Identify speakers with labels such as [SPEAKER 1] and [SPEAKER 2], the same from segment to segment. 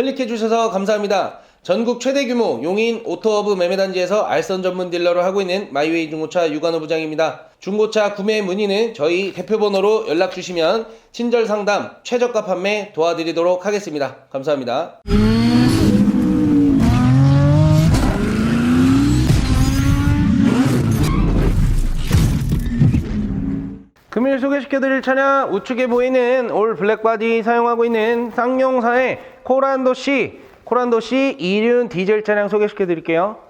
[SPEAKER 1] 클릭해 주셔서 감사합니다. 전국 최대 규모 용인 오토허브 매매단지에서 알선 전문 딜러를 하고 있는 마이웨이 중고차 유관호 부장입니다. 중고차 구매 문의는 저희 대표번호로 연락 주시면 친절 상담, 최저가 판매 도와드리도록 하겠습니다. 감사합니다. 소개시켜드릴 차량 우측에 보이는 올 블랙바디 사용하고 있는 쌍용사의 코란도 C, 코란도 C 2륜 디젤 차량 소개시켜드릴게요.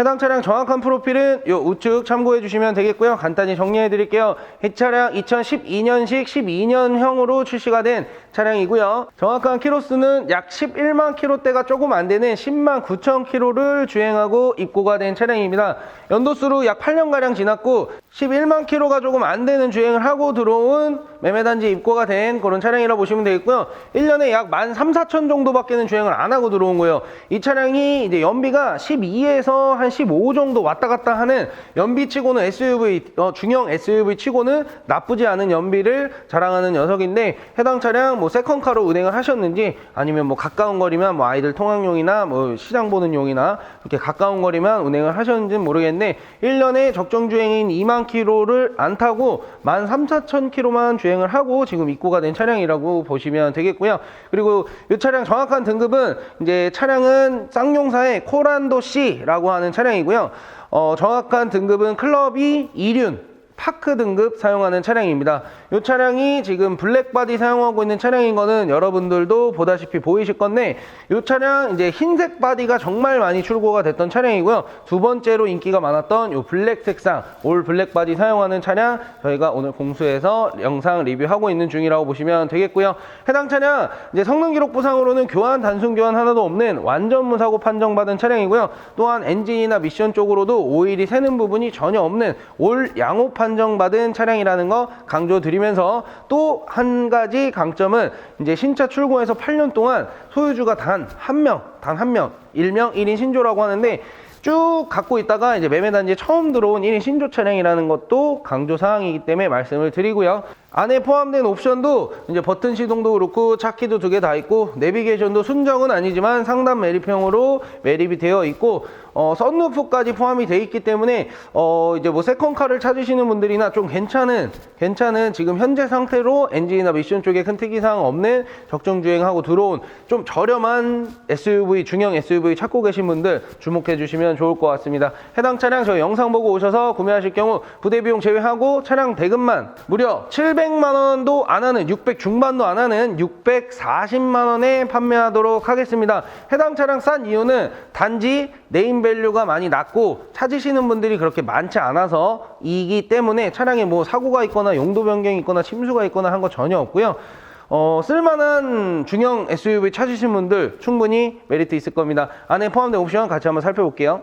[SPEAKER 1] 해당 차량 정확한 프로필은 요 우측 참고해 주시면 되겠고요. 간단히 정리해 드릴게요. 이 차량 2012년식 12년형으로 출시가 된 차량이고요. 정확한 키로수는 약 11만 키로대가 조금 안 되는 10만 9천 키로를 주행하고 입고가 된 차량입니다. 연도수로 약 8년가량 지났고 11만 키로가 조금 안 되는 주행을 하고 들어온 매매단지 입고가 된 그런 차량이라고 보시면 되겠고요. 1년에 약 1만 3, 4천 정도밖에는 주행을 안 하고 들어온 거예요. 이 차량이 이제 연비가 12에서 한 15 정도 왔다 갔다 하는 연비 치고는 SUV, 어, 중형 SUV 치고는 나쁘지 않은 연비를 자랑하는 녀석인데 해당 차량 뭐 세컨카로 운행을 하셨는지 아니면 뭐 가까운 거리면 뭐 아이들 통학용이나 뭐 시장 보는 용이나 이렇게 가까운 거리만 운행을 하셨는지는 모르겠는데 1년에 적정 주행인 2만 킬로를 안 타고 1만 3, 4천 킬로만 주행을 하고 지금 입고가 된 차량이라고 보시면 되겠고요. 그리고 이 차량 정확한 등급은 이제 차량은 쌍용사의 코란도 C라고 하는 차량이고요. 어, 정확한 등급은 클럽이 2륜 파크 등급 사용하는 차량입니다. 이 차량이 지금 블랙바디 사용하고 있는 차량인 거는 여러분들도 보다시피 보이실 건데 이 차량 이제 흰색 바디가 정말 많이 출고가 됐던 차량이고요. 두 번째로 인기가 많았던 이 블랙 색상 올 블랙바디 사용하는 차량 저희가 오늘 공수해서 영상 리뷰하고 있는 중이라고 보시면 되겠고요. 해당 차량 이제 성능 기록 부상으로는 교환 단순 교환 하나도 없는 완전 무사고 판정받은 차량이고요. 또한 엔진이나 미션 쪽으로도 오일이 새는 부분이 전혀 없는 올 양호 판 정받은 차량이라는 거 강조드리면서 또 한 가지 강점은 이제 신차 출고해서 8년 동안 소유주가 단 한 명, 단 한 명, 일명 1인 신조라고 하는데 쭉 갖고 있다가 이제 매매 단지에 처음 들어온 1인 신조 차량이라는 것도 강조 사항이기 때문에 말씀을 드리고요. 안에 포함된 옵션도 이제 버튼 시동도 그렇고 차키도 두 개 다 있고 내비게이션도 순정은 아니지만 상단 매립형으로 매립이 되어 있고 어, 썬루프까지 포함이 되어 있기 때문에 어, 이제 뭐 세컨카를 찾으시는 분들이나 좀 괜찮은 괜찮은 지금 현재 상태로 엔진이나 미션 쪽에 큰 특이사항 없는 적정 주행하고 들어온 좀 저렴한 SUV 중형 SUV 찾고 계신 분들 주목해 주시면 좋을 것 같습니다. 해당 차량 저희 영상 보고 오셔서 구매하실 경우 부대 비용 제외하고 차량 대금만 무려 700만 원도 안 하는 600 중반도 안 하는 640만 원에 판매하도록 하겠습니다. 해당 차량 싼 이유는 단지 네임 밸류가 많이 낮고 찾으시는 분들이 그렇게 많지 않아서 이기 때문에 차량에 뭐 사고가 있거나 용도 변경이 있거나 침수가 있거나 한 거 전혀 없고요. 어, 쓸만한 중형 SUV 찾으신 분들 충분히 메리트 있을 겁니다. 안에 포함된 옵션 같이 한번 살펴볼게요.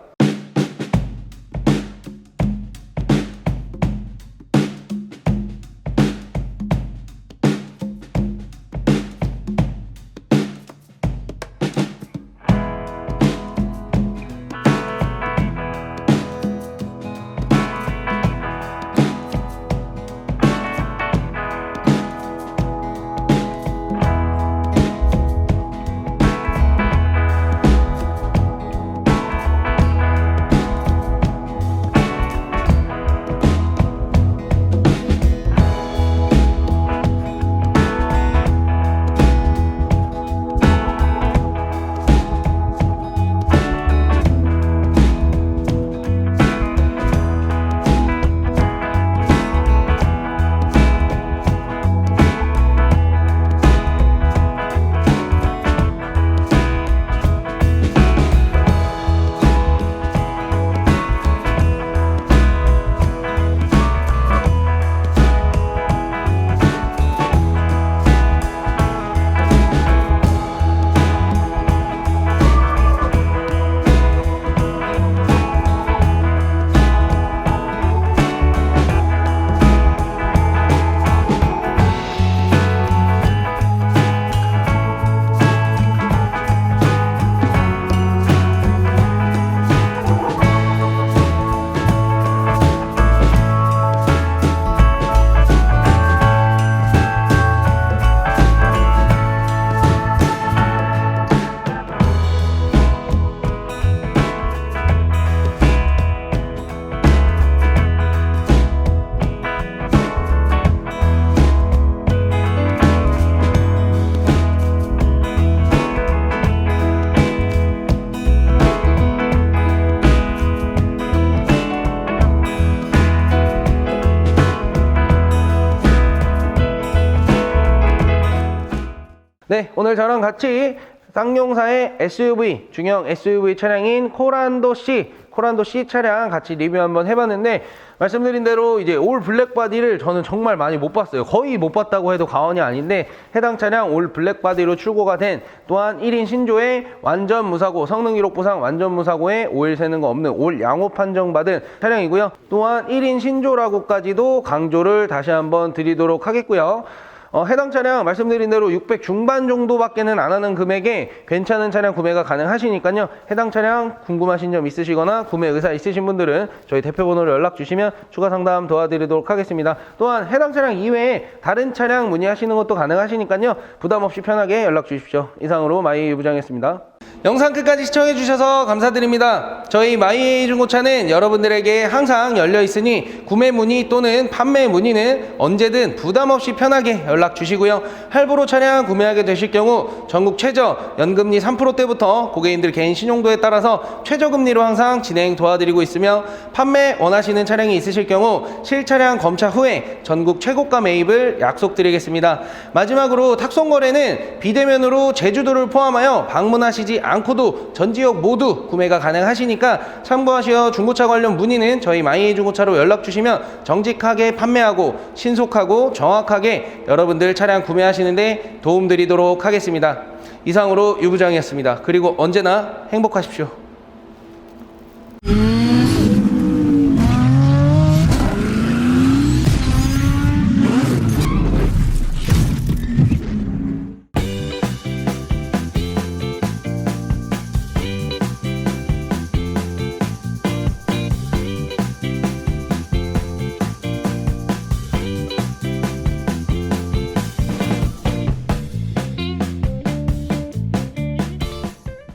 [SPEAKER 1] 네, 오늘 저랑 같이 쌍용사의 SUV, 중형 SUV 차량인 코란도 C, 코란도 C 차량 같이 리뷰 한번 해봤는데 말씀드린 대로 이제 올 블랙 바디를 저는 정말 많이 못 봤어요. 거의 못 봤다고 해도 과언이 아닌데 해당 차량 올 블랙 바디로 출고가 된 또한 1인 신조의 완전 무사고 성능 기록 보상 완전 무사고에 오일 새는 거 없는 올 양호 판정 받은 차량이고요. 또한 1인 신조라고까지도 강조를 다시 한번 드리도록 하겠고요. 어, 해당 차량 말씀드린 대로 600 중반 정도밖에는 안 하는 금액에 괜찮은 차량 구매가 가능하시니까요. 해당 차량 궁금하신 점 있으시거나 구매 의사 있으신 분들은 저희 대표번호로 연락 주시면 추가 상담 도와드리도록 하겠습니다. 또한 해당 차량 이외에 다른 차량 문의하시는 것도 가능하시니까요. 부담 없이 편하게 연락 주십시오. 이상으로 마이 유부장이었습니다. 영상 끝까지 시청해 주셔서 감사드립니다. 저희 마이에이 중고차는 여러분들에게 항상 열려 있으니 구매 문의 또는 판매 문의는 언제든 부담 없이 편하게 연락 주시고요. 할부로 차량 구매하게 되실 경우 전국 최저 연금리 3%대부터 고객님들 개인 신용도에 따라서 최저 금리로 항상 진행 도와드리고 있으며 판매 원하시는 차량이 있으실 경우 실차량 검차 후에 전국 최고가 매입을 약속드리겠습니다. 마지막으로 탁송 거래는 비대면으로 제주도를 포함하여 방문하시지 않고도 전 지역 모두 구매가 가능하시니까 참고하시어 중고차 관련 문의는 저희 마이에이 중고차로 연락 주시면 정직하게 판매하고 신속하고 정확하게 여러분들 차량 구매하시는데 도움드리도록 하겠습니다. 이상으로 유부장이었습니다. 그리고 언제나 행복하십시오.